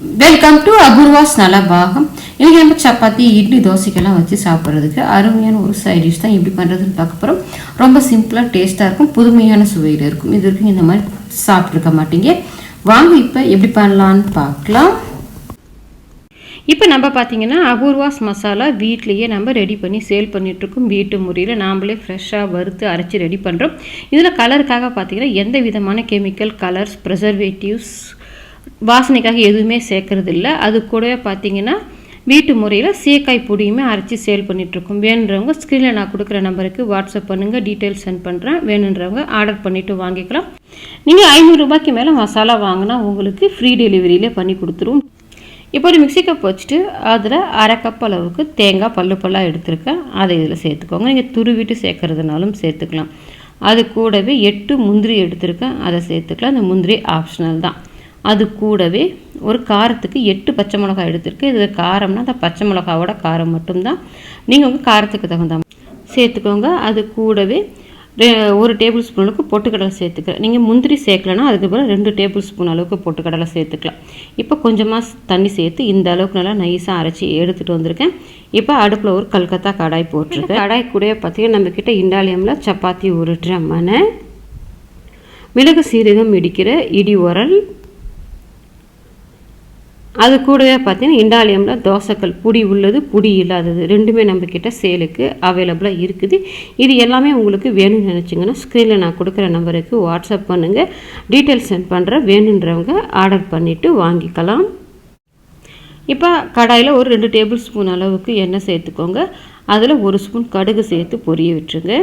Welcome to Apoorva's Nalabagam இன்றைக்கி நம்ம சப்பாத்தி இட்லி தோசைக்கெல்லாம் வச்சு சாப்பிட்றதுக்கு அருமையான ஒரு சைட் டிஷ் தான் எப்படி பண்ணுறதுன்னு பார்க்க போகிறோம் ரொம்ப சிம்பிளாக டேஸ்ட்டாக இருக்கும் புதுமையான சுவையில் இருக்கும். இது வரைக்கும் இந்த மாதிரி சாப்பிட்ருக்க மாட்டீங்க. வாங்க இப்போ எப்படி பண்ணலான்னு பார்க்கலாம். இப்போ நம்ம பார்த்தீங்கன்னா அபூர்வாஸ் மசாலா வீட்லேயே நம்ம ரெடி பண்ணி சேல் பண்ணிகிட்ருக்கோம் வீட்டு முறையில் நாம்ளே ஃப்ரெஷ்ஷாக வறுத்து அரைச்சி ரெடி பண்ணுறோம் இதில் கலருக்காக பார்த்தீங்கன்னா எந்த விதமான கெமிக்கல் கலர்ஸ் ப்ரிசர்வேட்டிவ்ஸ் வாசனைக்காக எதுவுமே சேர்க்கறது இல்லை அது கூடவே பார்த்தீங்கன்னா வீட்டு முறையில் சீக்காய் பொடியுமே அரைச்சி சேல் பண்ணிகிட்ருக்கோம் வேணுன்றவங்க ஸ்க்ரீனில் நான் கொடுக்குற நம்பருக்கு வாட்ஸ்அப் பண்ணுங்கள் டீட்டெயில்ஸ் சென்ட் பண்ணுறேன் வேணுன்றவங்க ஆர்டர் பண்ணிவிட்டு வாங்கிக்கலாம். நீங்கள் ஐநூறுரூபாய்க்கு மேலே மசாலா வாங்கினா உங்களுக்கு ஃப்ரீ டெலிவரியிலே பண்ணி கொடுத்துருவோம். இப்போ ஒரு மிக்சி கப் வச்சுட்டு அதில் அரை கப் அளவுக்கு தேங்காய் பல்லு பல்லாக எடுத்துருக்கேன். அதை இதில் சேர்த்துக்கோங்க. நீங்கள் துருவிட்டு சேர்க்குறதுனாலும் சேர்த்துக்கலாம். அது கூடவே எட்டு முந்திரி எடுத்திருக்கேன். அதை சேர்த்துக்கலாம். அந்த முந்திரி ஆப்ஷனல் தான். அது கூடவே ஒரு காரத்துக்கு எட்டு பச்சை மிளகாய் எடுத்திருக்கு. இது காரம்னா அந்த பச்சை மிளகாவோட காரம் மட்டும்தான். நீங்கள் உங்கள் காரத்துக்கு தகுந்த சேர்த்துக்கோங்க. அது கூடவே ஒரு டேபிள் ஸ்பூனுக்கு பொட்டுக்கடலை சேர்த்துக்கலாம் நீங்கள் முந்திரி சேர்க்கலன்னா அதுக்கு பிறகு ரெண்டு டேபிள் ஸ்பூன் அளவுக்கு பொட்டுக்கடலை சேர்த்துக்கலாம். இப்போ கொஞ்சமாக தண்ணி சேர்த்து இந்த அளவுக்கு நல்லா நைஸாக அரைச்சி எடுத்துகிட்டு வந்திருக்கேன். இப்போ அடுப்பில் ஒரு கல்கத்தா கடாய் போட்டிருக்கேன். கடாய் கூடவே பார்த்தீங்கன்னா நம்மக்கிட்ட இண்டாலியமில் சப்பாத்தி உருட்டுற மனை மிளகு சீரகம் இடிக்கிற இடி உரல் அது கூடவே பார்த்தீங்கன்னா இண்டாலியமில் தோசைக்கல் புடி உள்ளது புடி இல்லாதது. ரெண்டுமே நம்மக்கிட்ட சேலுக்கு அவைலபிளாக இருக்குது. இது எல்லாமே உங்களுக்கு வேணும்னு நினச்சிங்கன்னா ஸ்க்ரீனில் நான் கொடுக்குற நம்பருக்கு வாட்ஸ்அப் பண்ணுங்கள் டீட்டெயில்ஸ் சென்ட் பண்ணுறேன் வேணுன்றவங்க ஆர்டர் பண்ணிவிட்டு வாங்கிக்கலாம். இப்போ கடாயில் ஒரு ரெண்டு டேபிள் ஸ்பூன் அளவுக்கு எண்ணெய் சேர்த்துக்கோங்க. அதில் ஒரு ஸ்பூன் கடுகு சேர்த்து பொரிய விட்டுருங்க.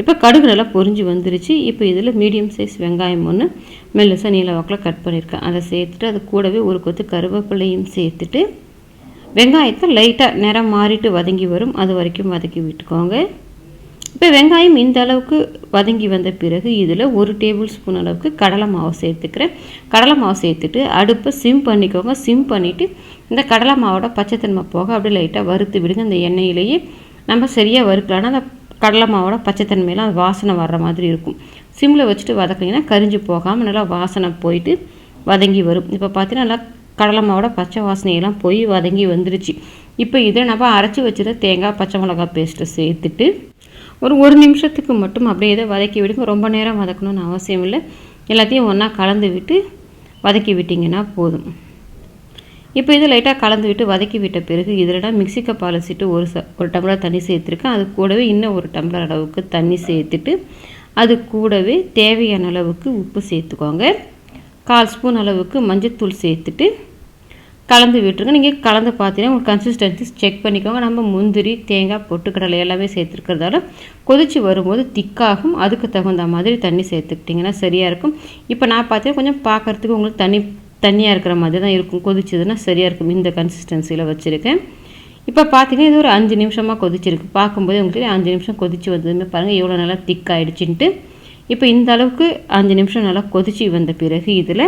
இப்போ கடுகு நல்லா பொரிஞ்சு வந்துருச்சு. இப்போ இதில் மீடியம் சைஸ் வெங்காயம் ஒன்று மெல்லிசாக நீல வாக்கில் கட் பண்ணியிருக்கேன் அதை சேர்த்துட்டு அது கூடவே ஒரு கொத்து கருவேப்பிலையும் சேர்த்துட்டு வெங்காயத்தை லைட்டாக நிறம் மாறிட்டு வதங்கி வரும். அது வரைக்கும் வதக்கி விட்டுக்கோங்க. இப்போ வெங்காயம் இந்த அளவுக்கு வதங்கி வந்த பிறகு இதில் ஒரு டேபிள் ஸ்பூன் அளவுக்கு கடலை மாவு சேர்த்துக்கிறேன். கடலை மாவு சேர்த்துட்டு அடுப்பை சிம் பண்ணிக்கோங்க. சிம் பண்ணிவிட்டு இந்த கடலை மாவோட பச்சைத்தன்மை போக அப்படியே லைட்டாக வறுத்து விடுங்க. இந்த எண்ணெயிலேயே நம்ம சரியாக வறுக்கலான்னா அந்த கடலை மாவோட பச்சைத்தன்மையெல்லாம் அது வாசனை வர்ற மாதிரி இருக்கும். சிம்மில் வச்சுட்டு வதக்குனீங்கன்னா கரிஞ்சு போகாமல் நல்லா வாசனை போயிட்டு வதங்கி வரும். இப்போ பார்த்தீங்கன்னா நல்லா கடலை மாவோட பச்சை வாசனையெல்லாம் போய் வதங்கி வந்துருச்சு. இப்போ இதை நம்ம அரைச்சி வச்சுட்டு தேங்காய் பச்சை மிளகாய் பேஸ்ட்டு சேர்த்துட்டு ஒரு ஒரு நிமிஷத்துக்கு மட்டும் அப்படியே இதை வதக்கி விடுங்க. ரொம்ப நேரம் வதக்கணும்னு அவசியம் இல்லை. எல்லாத்தையும் ஒன்றா கலந்து விட்டு வதக்கி விட்டிங்கன்னா போதும். இப்போ இது லைட்டாக கலந்து விட்டு வதக்கி விட்ட பிறகு இதில் நான் மிக்ஸி கப் அலசிட்டு ஒரு ச ஒரு டம்ளர் தண்ணி சேர்த்துருக்கேன். அது கூடவே இன்னும் ஒரு டம்ளர் அளவுக்கு தண்ணி சேர்த்துட்டு அது கூடவே தேவையான அளவுக்கு உப்பு சேர்த்துக்கோங்க. கால் ஸ்பூன் அளவுக்கு மஞ்சத்தூள் சேர்த்துட்டு கலந்து விட்டுருங்க. நீங்கள் கலந்து பார்த்தீங்கன்னா உங்களுக்கு கன்சிஸ்டன்சி செக் பண்ணிக்கோங்க. நம்ம முந்திரி தேங்காய் பொட்டுக்கடலை எல்லாமே சேர்த்துருக்கிறதால கொதிச்சு வரும்போது திக்காகும். அதுக்கு தகுந்த மாதிரி தண்ணி சேர்த்துக்கிட்டிங்கன்னா சரியாக இருக்கும். இப்போ நான் பார்த்தீங்கன்னா கொஞ்சம் பார்க்கறதுக்கு உங்களுக்கு தண்ணி தண்ணியாக இருக்கிற மாதிரி தான் இருக்கும். கொதிச்சதுன்னா சரியாக இருக்கும். இந்த கன்சிஸ்டன்சியில் வச்சுருக்கேன். இப்போ பார்த்தீங்கன்னா இது ஒரு அஞ்சு நிமிஷமாக கொதிச்சிருக்கு. பார்க்கும்போது உங்களுக்கு அஞ்சு நிமிஷம் கொதிச்சு வந்ததுமே பாருங்கள் எவ்வளோ நல்லா திக் ஆகிடுச்சின்ட்டு இப்போ இந்த அளவுக்கு அஞ்சு நிமிஷம் நல்லா கொதிச்சு வந்த பிறகு இதில்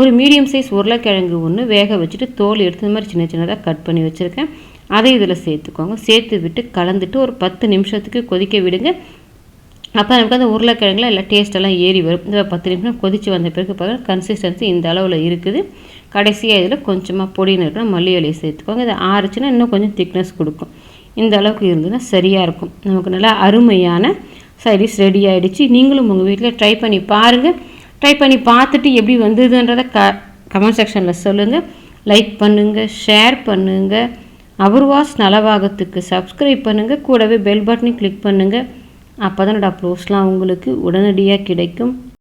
ஒரு மீடியம் சைஸ் உருளைக்கிழங்கு ஒன்று வேக வச்சுட்டு தோல் எடுத்த மாதிரி சின்ன சின்னதாக கட் பண்ணி வச்சுருக்கேன். அதை இதில் சேர்த்துக்கோங்க. சேர்த்து விட்டு கலந்துட்டு ஒரு பத்து நிமிஷத்துக்கு கொதிக்க விடுங்க. அப்போ நமக்கு அந்த உருளைக்கிழங்குல எல்லாம் டேஸ்ட்டெல்லாம் ஏறி வரும். இந்த பத்து நிமிஷம் கொதித்து வந்த பிறகு பாருங்க கன்சிஸ்டன்சி இந்த அளவில் இருக்குது. கடைசியாக இதில் கொஞ்சமாக பொடின்னு இருக்கணும் மல்லி இலையை சேர்த்துக்கோங்க. இதை ஆறுச்சுன்னா இன்னும் கொஞ்சம் திக்னஸ் கொடுக்கும். இந்த அளவுக்கு இருந்ததுன்னா சரியாக இருக்கும். நமக்கு நல்லா அருமையான சைடிஷ் ரெடி ஆகிடுச்சு நீங்களும் உங்கள் வீட்டில் ட்ரை பண்ணி பாருங்கள் ட்ரை பண்ணி பார்த்துட்டு எப்படி வந்ததுன்றதை க கமெண்ட் செக்ஷனில் சொல்லுங்கள் லைக் பண்ணுங்கள் ஷேர் பண்ணுங்கள் அபர்வாஸ் நலவாகத்துக்கு சப்ஸ்கிரைப் பண்ணுங்கள் கூடவே பெல் பட்டனையும் கிளிக் பண்ணுங்கள் அப்போ தான் என்னோடய அப்ரோஸ்லாம் உங்களுக்கு உடனடியாக கிடைக்கும்.